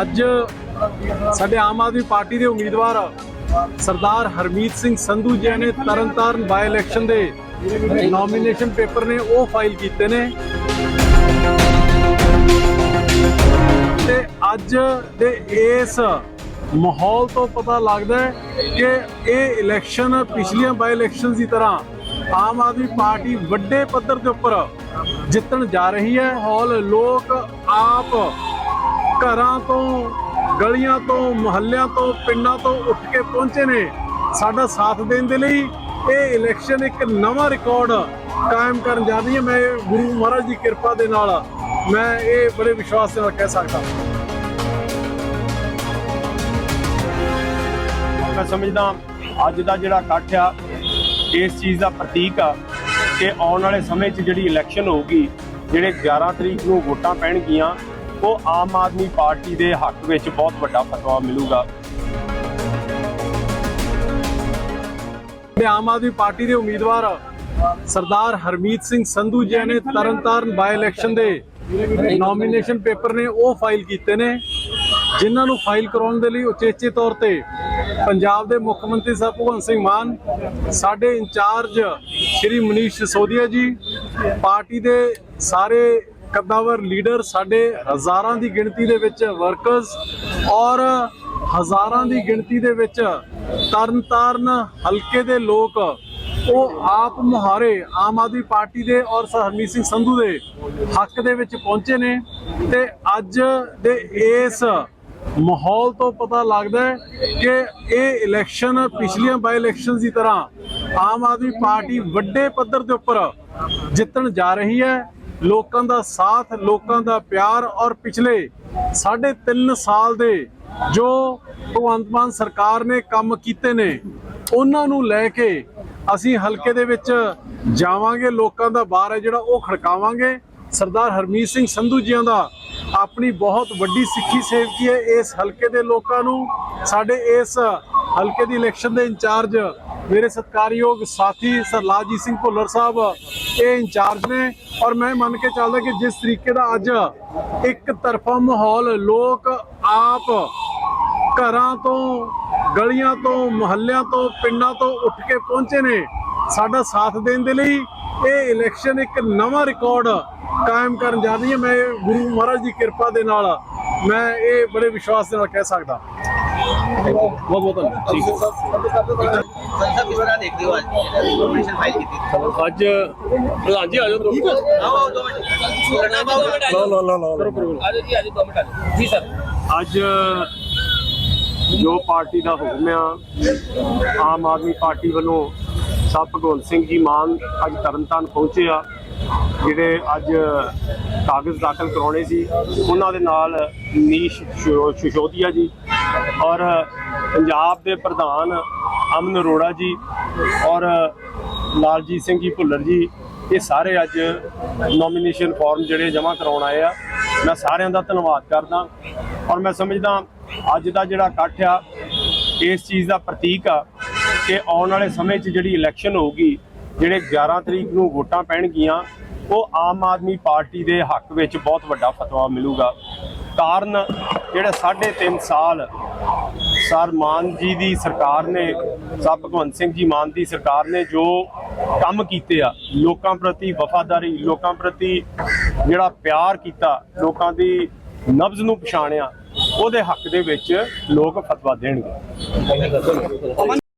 ਅੱਜ ਸਾਡੇ ਆਮ ਆਦਮੀ ਪਾਰਟੀ ਦੇ ਉਮੀਦਵਾਰ ਸਰਦਾਰ ਹਰਮੀਤ ਸਿੰਘ ਸੰਧੂ ਜੀ ਨੇ ਤਰਨਤਾਰਨ ਬਾਈ ਇਲੈਕਸ਼ਨ ਦੇ ਨੋਮੀਨੇਸ਼ਨ ਪੇਪਰ ਨੇ ਉਹ ਫਾਈਲ ਕੀਤੇ ਨੇ। ਤੇ ਅੱਜ ਦੇ ਇਸ ਮਾਹੌਲ ਤੋਂ ਪਤਾ ਲੱਗਦਾ ਹੈ ਕਿ ਇਹ ਇਲੈਕਸ਼ਨ ਪਿਛਲੀਆਂ ਬਾਈ ਇਲੈਕਸ਼ਨਸ ਦੀ ਤਰ੍ਹਾਂ ਆਮ ਆਦਮੀ ਪਾਰਟੀ ਵੱਡੇ ਪੱਧਰ ਦੇ ਉੱਪਰ ਜਿੱਤਣ ਜਾ ਰਹੀ ਹੈ। ਹੌਲ ਲੋਕ ਆਪ ਘਰਾਂ ਤੋਂ, ਗਲੀਆਂ ਤੋਂ, ਮੁਹੱਲਿਆਂ ਤੋਂ, ਪਿੰਡਾਂ ਤੋਂ ਉੱਠ ਕੇ ਪਹੁੰਚੇ ਨੇ। ਸਾਡਾ ਸਾਥ ਦੇਣ ਦੇ ਲਈ ਇਹ ਇਲੈਕਸ਼ਨ ਇੱਕ ਨਵਾਂ ਰਿਕਾਰਡ ਕਾਇਮ ਕਰਨ ਜਾ ਰਹੀ ਹੈ। ਮੈਂ ਗੁਰੂ ਮਹਾਰਾਜ ਦੀ ਕਿਰਪਾ ਦੇ ਨਾਲ ਮੈਂ ਇਹ ਬੜੇ ਵਿਸ਼ਵਾਸ ਨਾਲ ਕਹਿ ਸਕਦਾ ਮੈਂ ਸਮਝਦਾ ਅੱਜ ਦਾ ਜਿਹੜਾ ਇਕੱਠ ਆ, ਇਸ ਚੀਜ਼ ਦਾ ਪ੍ਰਤੀਕ ਆ ਕਿ ਆਉਣ ਵਾਲੇ ਸਮੇਂ 'ਚ ਜਿਹੜੀ ਇਲੈਕਸ਼ਨ ਹੋਊਗੀ, ਜਿਹੜੇ 11 ਤਰੀਕ ਨੂੰ ਵੋਟਾਂ ਪੈਣਗੀਆਂ ਉਹ ਆਮ ਆਦਮੀ ਪਾਰਟੀ ਦੇ ਹੱਕ ਵਿੱਚ ਬਹੁਤ ਵੱਡਾ ਫਤਵਾ ਮਿਲੂਗਾ। ਆਮ ਆਦਮੀ ਪਾਰਟੀ ਦੇ ਉਮੀਦਵਾਰ ਸਰਦਾਰ ਹਰਮੀਤ ਸਿੰਘ ਸੰਧੂ ਜੀ ਨੇ ਤਰਨਤਾਰਨ ਬਾਈ ਇਲੈਕਸ਼ਨ ਦੇ ਨੋਮੀਨੇਸ਼ਨ ਪੇਪਰ ਨੇ ਉਹ ਫਾਈਲ ਕੀਤੇ ਨੇ, ਜਿਨ੍ਹਾਂ ਨੂੰ ਫਾਈਲ ਕਰਾਉਣ ਦੇ ਲਈ ਉਚੇਚੇ ਤੌਰ ਤੇ ਪੰਜਾਬ ਦੇ ਮੁੱਖ ਮੰਤਰੀ ਸਾਹਿਬ ਭਗਵੰਤ ਸਿੰਘ ਮਾਨ, ਸਾਡੇ ਇੰਚਾਰਜ ਸ਼੍ਰੀ ਮਨੀਸ਼ ਸਿਸੋਦੀਆ ਜੀ, ਪਾਰਟੀ ਦੇ ਸਾਰੇ ਕੱਦਾਵਰ ਲੀਡਰ ਸਾਡੇ ਹਜ਼ਾਰਾਂ ਦੀ ਗਿਣਤੀ ਦੇ ਵਿੱਚ ਵਰਕਰਸ ਔਰ ਹਜ਼ਾਰਾਂ ਦੀ ਗਿਣਤੀ ਦੇ ਵਿੱਚ ਤਰਨਤਾਰਨ ਹਲਕੇ ਦੇ ਲੋਕ, ਉਹ ਆਪ ਮੁਹਾਰੇ ਆਮ ਆਦਮੀ ਪਾਰਟੀ ਦੇ ਔਰ ਸਰ ਹਰਮੀਤ ਸਿੰਘ ਸੰਧੂ ਦੇ ਹੱਕ ਦੇ ਵਿੱਚ ਪਹੁੰਚੇ ਨੇ ਤੇ ਅੱਜ ਦੇ ਇਸ ਮਾਹੌਲ ਤੋਂ ਪਤਾ ਲੱਗਦਾ ਹੈ ਕਿ ਇਹ ਇਲੈਕਸ਼ਨ ਪਿਛਲੀਆਂ ਬਾਈ ਇਲੈਕਸ਼ਨਸ ਦੀ ਤਰ੍ਹਾਂ ਆਮ ਆਦਮੀ ਪਾਰਟੀ ਵੱਡੇ ਪੱਧਰ ਦੇ ਉੱਪਰ ਜਿੱਤਣ ਜਾ ਰਹੀ ਹੈ। ਲੋਕਾਂ ਦਾ ਸਾਥ, ਲੋਕਾਂ ਦਾ ਪਿਆਰ ਔਰ ਪਿਛਲੇ 3.5 ਸਾਲ ਦੇ ਜੋ ਭਗਵੰਤ ਮਾਨ ਸਰਕਾਰ ਨੇ ਕੰਮ ਕੀਤੇ ਨੇ, ਉਹਨਾਂ ਨੂੰ ਲੈ ਕੇ ਅਸੀਂ ਹਲਕੇ ਦੇ ਵਿੱਚ ਜਾਵਾਂਗੇ, ਲੋਕਾਂ ਦਾ ਬਾਰ ਹੈ ਜਿਹੜਾ ਉਹ ਖੜਕਾਵਾਂਗੇ। ਸਰਦਾਰ ਹਰਮੀਤ ਸਿੰਘ ਸੰਧੂ ਜੀਆਂ ਦਾ ਆਪਣੀ ਬਹੁਤ ਵੱਡੀ ਸਿੱਖੀ ਸੇਵਕੀ ਹੈ ਇਸ ਹਲਕੇ ਦੇ ਲੋਕਾਂ ਨੂੰ। ਸਾਡੇ ਇਸ ਹਲਕੇ ਦੀ ਇਲੈਕਸ਼ਨ ਦੇ ਇੰਚਾਰਜ, ਮੇਰੇ ਸਤਿਕਾਰਯੋਗ ਸਾਥੀ ਸਰਲਾਜੀਤ ਸਿੰਘ ਭੁੱਲਰ ਸਾਹਿਬ, ਇਹ ਇੰਚਾਰਜ ਨੇ। ਔਰ ਮੈਂ ਮੰਨ ਕੇ ਚੱਲਦਾ ਕਿ ਜਿਸ ਤਰੀਕੇ ਦਾ ਅੱਜ ਇੱਕ ਤਰਫਾ ਮਾਹੌਲ ਲੋਕ ਆਪ ਘਰਾਂ ਤੋਂ ਗਲੀਆਂ ਤੋਂ ਮੁਹੱਲਿਆਂ ਤੋਂ ਪਿੰਡਾਂ ਤੋਂ ਉੱਠ ਕੇ ਪਹੁੰਚੇ ਨੇ ਸਾਡਾ ਸਾਥ ਦੇਣ ਦੇ ਲਈ ਇਹ ਇਲੈਕਸ਼ਨ ਇੱਕ ਨਵਾਂ ਰਿਕਾਰਡ ਕਾਇਮ ਕਰਨ ਜਾ ਰਹੀ ਹੈ। ਮੈਂ ਗੁਰੂ ਮਹਾਰਾਜ ਦੀ ਕਿਰਪਾ ਦੇ ਨਾਲ ਮੈਂ ਇਹ ਬੜੇ ਵਿਸ਼ਵਾਸ ਦੇ ਨਾਲ ਕਹਿ ਸਕਦਾ। ਬਹੁਤ ਬਹੁਤ ਧੰਨਵਾਦ ਠੀਕ ਹੈ ਸਭ ਕਿਸ ਤਰ੍ਹਾਂ ਦੇਖਦੇ ਹੋ ਅੱਜ ਨੋਮੀਨੇਸ਼ਨ ਫਾਈਲ ਕੀਤੀ ਅੱਜ ਪ੍ਰਧਾਨ ਜੀ ਆ ਜਾਓ ਆਓ ਆਓ ਦੋ ਮਿੰਟ। ਲਓ ਲਓ ਲਓ ਲਓ। ਆਜੋ ਜੀ ਆਜੋ ਦੋ ਮਿੰਟ ਆਜੋ ਜੀ ਸਰ। ਅੱਜ ਜੋ ਪਾਰਟੀ ਦਾ ਹੁਕਮ ਆ ਆਮ ਆਦਮੀ ਪਾਰਟੀ ਵੱਲੋਂ ਸਾਹਿਬ ਭਗਵੰਤ ਸਿੰਘ ਜੀ ਮਾਨ ਅੱਜ ਤਰਨਤਾਰਨ ਪਹੁੰਚੇ ਆ ਜਿਹੜੇ ਅੱਜ ਕਾਗਜ਼ ਦਾਖਲ ਕਰਾਉਣੇ ਸੀ। ਉਹਨਾਂ ਦੇ ਨਾਲ ਨੀਸ਼ ਸ਼ਿਸ਼ੋ- ਸ਼ਿਸ਼ੋਦੀਆ ਜੀ ਔਰ ਪੰਜਾਬ ਦੇ ਪ੍ਰਧਾਨ ਅਮਨ ਅਰੋੜਾ ਜੀ ਔਰ ਲਾਲਜੀਤ ਸਿੰਘ ਜੀ ਭੁੱਲਰ ਜੀ, ਇਹ ਸਾਰੇ ਅੱਜ ਨੋਮੀਨੇਸ਼ਨ ਫਾਰਮ ਜਿਹੜੇ ਜਮ੍ਹਾਂ ਕਰਾਉਣ ਆਏ ਆ। ਮੈਂ ਸਾਰਿਆਂ ਦਾ ਧੰਨਵਾਦ ਕਰਦਾ ਔਰ ਮੈਂ ਸਮਝਦਾ ਅੱਜ ਦਾ ਜਿਹੜਾ ਇਕੱਠ ਆ, ਇਸ ਚੀਜ਼ ਦਾ ਪ੍ਰਤੀਕ ਆ ਕਿ ਆਉਣ ਵਾਲੇ ਸਮੇਂ 'ਚ ਜਿਹੜੀ ਇਲੈਕਸ਼ਨ ਹੋਊਗੀ, ਜਿਹੜੇ 11 ਤਰੀਕ ਨੂੰ ਵੋਟਾਂ ਪੈਣਗੀਆਂ, ਉਹ ਆਮ ਆਦਮੀ ਪਾਰਟੀ ਦੇ ਹੱਕ ਵਿੱਚ ਬਹੁਤ ਵੱਡਾ ਫਤਵਾ ਮਿਲੂਗਾ। ਕਾਰਨ ਜਿਹੜੇ 3.5 ਸਾਲ ਸਰ, ਮਾਨ ਜੀ ਦੀ ਸਰਕਾਰ ਨੇ, ਸਰ, ਭਗਵੰਤ ਸਿੰਘ ਜੀ ਮਾਨ ਦੀ ਸਰਕਾਰ ਨੇ ਜੋ ਕੰਮ ਕੀਤੇ ਆ, ਲੋਕਾਂ ਪ੍ਰਤੀ ਵਫਾਦਾਰੀ, ਲੋਕਾਂ ਪ੍ਰਤੀ ਜਿਹੜਾ ਪਿਆਰ ਕੀਤਾ, ਲੋਕਾਂ ਦੀ ਨਬਜ਼ ਨੂੰ ਪਛਾਣਿਆ, ਉਹਦੇ ਹੱਕ ਦੇ ਵਿੱਚ ਲੋਕ ਫਤਵਾ ਦੇਣਗੇ।